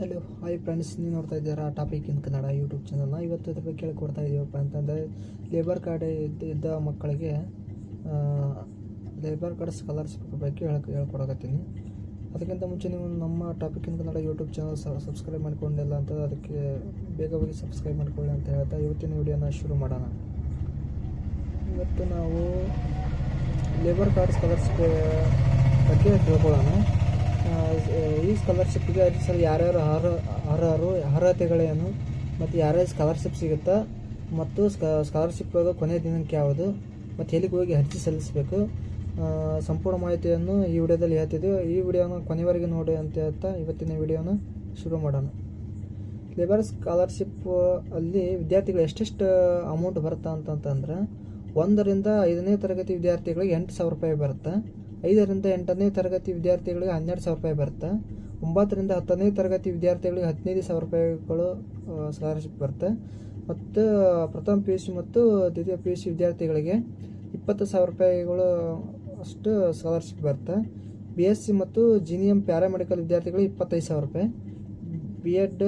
Hello hi friends ನೀವು ನೋಡ್ತಾ ಇದ್ದೀರಾ ಟಾಪಿಕ್ ಇನ್ ಕನ್ನಡ ಯೂಟ್ಯೂಬ್ ಚಾನಲ್ನ ಇವತ್ತು ಇದ್ರ ಬಗ್ಗೆ ಕೇಳ್ಕೊಡ್ತಾ ಇದ್ದೀವಪ್ಪ ಅಂತಂದರೆ ಲೇಬರ್ ಕಾರ್ಡ್ ಇದ್ದ ಮಕ್ಕಳಿಗೆ ಲೇಬರ್ ಕಾರ್ಡ್ ಸ್ಕಾಲರ್ಶಿಪ್ ಬಗ್ಗೆ ಹೇಳಕ್ಕೆ ಹೇಳ್ಕೊಡಕತ್ತೀನಿ. ಅದಕ್ಕಿಂತ ಮುಂಚೆ ನೀವು ನಮ್ಮ topic in Kannada YouTube channel subscribe ಮಾಡ್ಕೊಂಡಿಲ್ಲ ಅಂತ ಅದಕ್ಕೆ ಬೇಗ ಹೋಗಿ ಸಬ್ಸ್ಕ್ರೈಬ್ ಮಾಡ್ಕೊಳ್ಳಿ ಅಂತ ಹೇಳ್ತಾ ಇವತ್ತಿನ ವಿಡಿಯೋನ ಶುರು ಮಾಡೋಣ. ಇವತ್ತು ನಾವು ಲೇಬರ್ ಕಾರ್ಡ್ ಸ್ಕಾಲರ್ಶಿಪ್ ಬಗ್ಗೆ ತಿಳ್ಕೊಳ್ಳೋಣ ಈ ಸ್ಕಾಲರ್ಶಿಪ್ಗೆ ಅರ್ಜಿಸಲು ಯಾರ್ಯಾರು ಅರ್ಹ, ಅರ್ಹರು, ಅರ್ಹತೆಗಳೇನು ಮತ್ತು ಯಾರ್ಯಾರು ಸ್ಕಾಲರ್ಶಿಪ್ ಸಿಗುತ್ತಾ ಮತ್ತು ಸ್ಕಾಲರ್ಶಿಪ್ ಕೊನೆ ದಿನಾಂಕ ಯಾವುದು ಮತ್ತು ಎಲ್ಲಿಗೆ ಹೋಗಿ ಅರ್ಜಿ ಸಲ್ಲಿಸಬೇಕು? ಸಂಪೂರ್ಣ ಮಾಹಿತಿಯನ್ನು ಈ ವಿಡಿಯೋದಲ್ಲಿ ಹೇಳ್ತಿದ್ದೀವಿ ಈ ವಿಡಿಯೋನ ಕೊನೆವರೆಗೆ ನೋಡಿ ಅಂತ ಹೇಳ್ತಾ ಇವತ್ತಿನ ವಿಡಿಯೋನ ಶುರು ಮಾಡೋಣ. ಲೇಬರ್ ಸ್ಕಾಲರ್ಶಿಪ್ ಅಲ್ಲಿ ವಿದ್ಯಾರ್ಥಿಗಳು ಎಷ್ಟೆಷ್ಟು ಅಮೌಂಟ್ ಬರುತ್ತಾ ಅಂತಂತಂದ್ರೆ ಒಂದರಿಂದ ಐದನೇ ತರಗತಿ ವಿದ್ಯಾರ್ಥಿಗಳಿಗೆ ಎಂಟು ಸಾವಿರ ರೂಪಾಯಿ ಬರುತ್ತೆ. ಐದರಿಂದ ಎಂಟನೇ ತರಗತಿ ವಿದ್ಯಾರ್ಥಿಗಳಿಗೆ ಹನ್ನೆರಡು ಸಾವಿರ ರೂಪಾಯಿ ಬರುತ್ತೆ. ಒಂಬತ್ತರಿಂದ ಹತ್ತನೇ ತರಗತಿ ವಿದ್ಯಾರ್ಥಿಗಳಿಗೆ ಹದಿನೈದು ಸಾವಿರ ರೂಪಾಯಿಗಳು ಸ್ಕಾಲರ್ಶಿಪ್ ಬರುತ್ತೆ. ಮತ್ತು, ಪ್ರಥಮ ಪಿ ಯು ಸಿ ಮತ್ತು ದ್ವಿತೀಯ ಪಿ ಯು ಸಿ ವಿದ್ಯಾರ್ಥಿಗಳಿಗೆ ಇಪ್ಪತ್ತು ಸಾವಿರ ರೂಪಾಯಿಗಳು ಅಷ್ಟು ಸ್ಕಾಲರ್ಶಿಪ್ ಬರುತ್ತೆ. ಬಿ ಎಸ್ ಸಿ ಮತ್ತು ಜಿನಿಯಂ ಪ್ಯಾರಾಮೆಡಿಕಲ್ ವಿದ್ಯಾರ್ಥಿಗಳಿಗೆ ಇಪ್ಪತ್ತೈದು ಸಾವಿರ ರೂಪಾಯಿ. ಬಿ ಎಡ್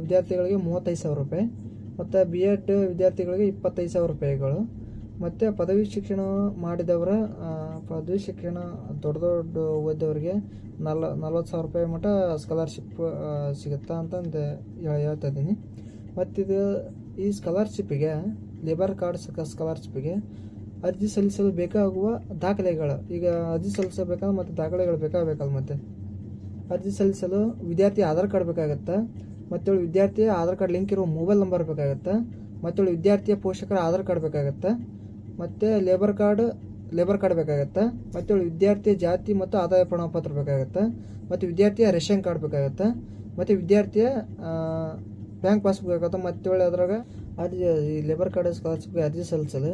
ವಿದ್ಯಾರ್ಥಿಗಳಿಗೆ ಮೂವತ್ತೈದು ಸಾವಿರ ರೂಪಾಯಿ. ಮತ್ತು ಬಿ ಎಡ್ ವಿದ್ಯಾರ್ಥಿಗಳಿಗೆ ಇಪ್ಪತ್ತೈದು ಸಾವಿರ ರೂಪಾಯಿಗಳು. ಮತ್ತು ಪದವಿ ಶಿಕ್ಷಣ ಮಾಡಿದವರ ಪದವಿ ಶಿಕ್ಷಣ ದೊಡ್ಡ ದೊಡ್ಡ ಓದಿದವ್ರಿಗೆ ನಲ್, ನಲ್ವತ್ತು ಸಾವಿರ ರೂಪಾಯಿ ಮಟ್ಟ ಸ್ಕಾಲರ್ಶಿಪ್ ಸಿಗುತ್ತಾ ಅಂತಂದು ಹೇಳ್- ಹೇಳ್ತಾ ಇದ್ದೀನಿ. ಮತ್ತಿದು ಈ ಸ್ಕಾಲರ್ಶಿಪ್ಪಿಗೆ ಲೇಬರ್ ಕಾರ್ಡ್ ಸ್ಕಾಲರ್ಶಿಪ್ಪಿಗೆ ಅರ್ಜಿ ಸಲ್ಲಿಸಲು ಬೇಕಾಗುವ ದಾಖಲೆಗಳು. ಈಗ ಅರ್ಜಿ ಸಲ್ಲಿಸಬೇಕಾದ್ರೆ ಮತ್ತು ದಾಖಲೆಗಳು ಬೇಕಾಗಬೇಕಲ್ಲ ಮತ್ತು? ಅರ್ಜಿ ಸಲ್ಲಿಸಲು ವಿದ್ಯಾರ್ಥಿ ಆಧಾರ್ ಕಾರ್ಡ್ ಬೇಕಾಗುತ್ತೆ? ಮತ್ತು ವಿದ್ಯಾರ್ಥಿಯ ಆಧಾರ್ ಕಾರ್ಡ್ ಲಿಂಕ್ ಇರುವ ಮೊಬೈಲ್ ನಂಬರ್ ಬೇಕಾಗುತ್ತೆ? ಮತ್ತು ವಿದ್ಯಾರ್ಥಿಯ ಪೋಷಕರ ಆಧಾರ್ ಕಾರ್ಡ್ ಬೇಕಾಗತ್ತೆ? ಮತ್ತು ಲೇಬರ್ ಕಾರ್ಡ್ ಲೇಬರ್ ಕಾರ್ಡ್ ಬೇಕಾಗತ್ತೆ. ಮತ್ತು ವಿದ್ಯಾರ್ಥಿ ಜಾತಿ ಮತ್ತು ಆದಾಯ ಪ್ರಮಾಣಪತ್ರ ಬೇಕಾಗತ್ತೆ. ಮತ್ತು ವಿದ್ಯಾರ್ಥಿಯ ರೇಷನ್ ಕಾರ್ಡ್ ಬೇಕಾಗತ್ತೆ. ಮತ್ತು ವಿದ್ಯಾರ್ಥಿಯ ಬ್ಯಾಂಕ್ ಪಾಸ್ಬುಕ್ ಬೇಕಾಗುತ್ತೆ. ಮತ್ತು ಅದ್ರಾಗ ಅರ್ಜಿ, ಈ ಲೇಬರ್ ಕಾರ್ಡ್ ಸ್ಕಾಲರ್ಶಿಪ್ಗೆ ಅರ್ಜಿ ಸಲ್ಲಿಸಲು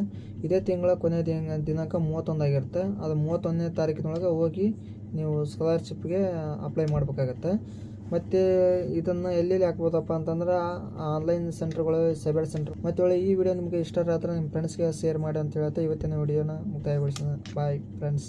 ಇದೇ ತಿಂಗಳ ಕೊನೆಯ ದಿನ, ದಿನಾಂಕ ಮೂವತ್ತೊಂದಾಗಿರುತ್ತೆ ಅದು ಮೂವತ್ತೊಂದನೇ ತಾರೀಕಿನೊಳಗೆ ಹೋಗಿ ನೀವು ಸ್ಕಾಲರ್ಶಿಪ್ಗೆ ಅಪ್ಲೈ ಮಾಡಬೇಕಾಗತ್ತೆ. ಮತ್ತು ಇದನ್ನು ಎಲ್ಲೆಲ್ಲಿ ಹಾಕ್ಬೋದಪ್ಪ ಅಂತಂದ್ರೆ ಆನ್ಲೈನ್ ಸೆಂಟರ್ಗಳು ಸೈಬರ್ ಸೆಂಟರ್ ಮತ್ತು ಒಳ್ಳೆ ಈ ವಿಡಿಯೋ ನಿಮಗೆ ಇಷ್ಟ ಆದ್ರೆ ನಿಮ್ಮ ಫ್ರೆಂಡ್ಸ್ಗೆ ಶೇರ್ ಮಾಡಿ ಅಂತ ಹೇಳ್ತಾ ಇವತ್ತಿನ ವಿಡಿಯೋನ ಮುಕ್ತಾಯಗೊಳಿಸೋಣ. Bye friends